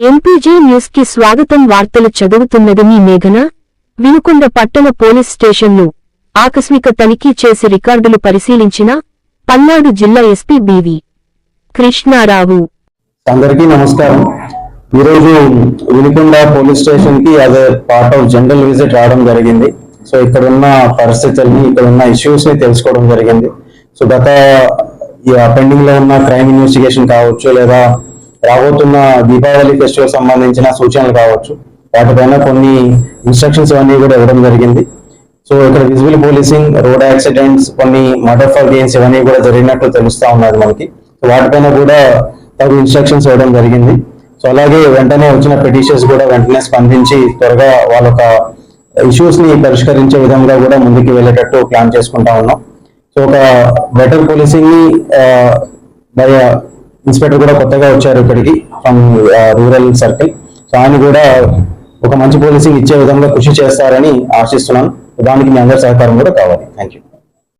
MPG న్యూస్కి స్వాగతం వార్తలు చదువుతున్నది మీ మేఘన. వినుకొండ పట్టణ పోలీస్ స్టేషన్ను ఆకస్మిక తనిఖీ చేసి రికార్డులు పరిశీలించిన పల్నాడు జిల్లా ఎస్పీ బివి కృష్ణారావు. అందరికీ నమస్కారం. ఈరోజు వినుకొండ పోలీస్ స్టేషన్కి అదే పార్ట్ ఆఫ్ జనరల్ విజిట్ రావడం జరిగింది. సో ఇక్కడ ఉన్న పరిస్థితుల్ని ఇక్కడ ఉన్న ఇష్యూస్ని తెలుసుకోవడం జరిగింది. సో గత ఈ పెండింగ్లో ఉన్న క్రైమ్ ఇన్వెస్టిగేషన్ కావచ్చు లేదా రాబోతున్న దీపావళి ఫెస్టివల్ సంబంధించిన సూచనలు కావచ్చు. వాటిపైన కొన్ని ఇన్స్ట్రక్షన్స్ అవన్నీ కూడా ఇవ్వడం జరిగింది. సో ఇక్కడ విజిబుల్ పోలీసింగ్ రోడ్ యాక్సిడెంట్స్ కొన్ని మర్డర్ ఫర్ గెయిన్స్ ఇవన్నీ కూడా జరిగినట్లు తెలుస్తా ఉన్నది మనకి. సో వాటిపైన కూడా తగు ఇన్స్ట్రక్షన్స్ ఇవ్వడం జరిగింది. సో అలాగే వెంటనే వచ్చిన పిటిషన్స్ కూడా వెంటనే స్పందించి త్వరగా వాళ్ళ యొక్క ఇష్యూస్ని పరిష్కరించే విధంగా కూడా ముందుకు వెళ్ళేటట్టు ప్లాన్ చేసుకుంటా ఉన్నాం. సో ఒక బెటర్ పోలీసింగ్ని ఇన్స్పెక్టర్ కూడా కొత్తగా వచ్చారు ఇక్కడికి ఫ్రమ్ రూరల్ సర్కిల్. సో ఆయన కూడా ఒక మంచి పోలీసింగ్ ఇచ్చే విధంగా కృషి చేస్తారని ఆశిస్తున్నాను. దానికి మీ అందరి సహకారం కూడా కావాలి. Thank you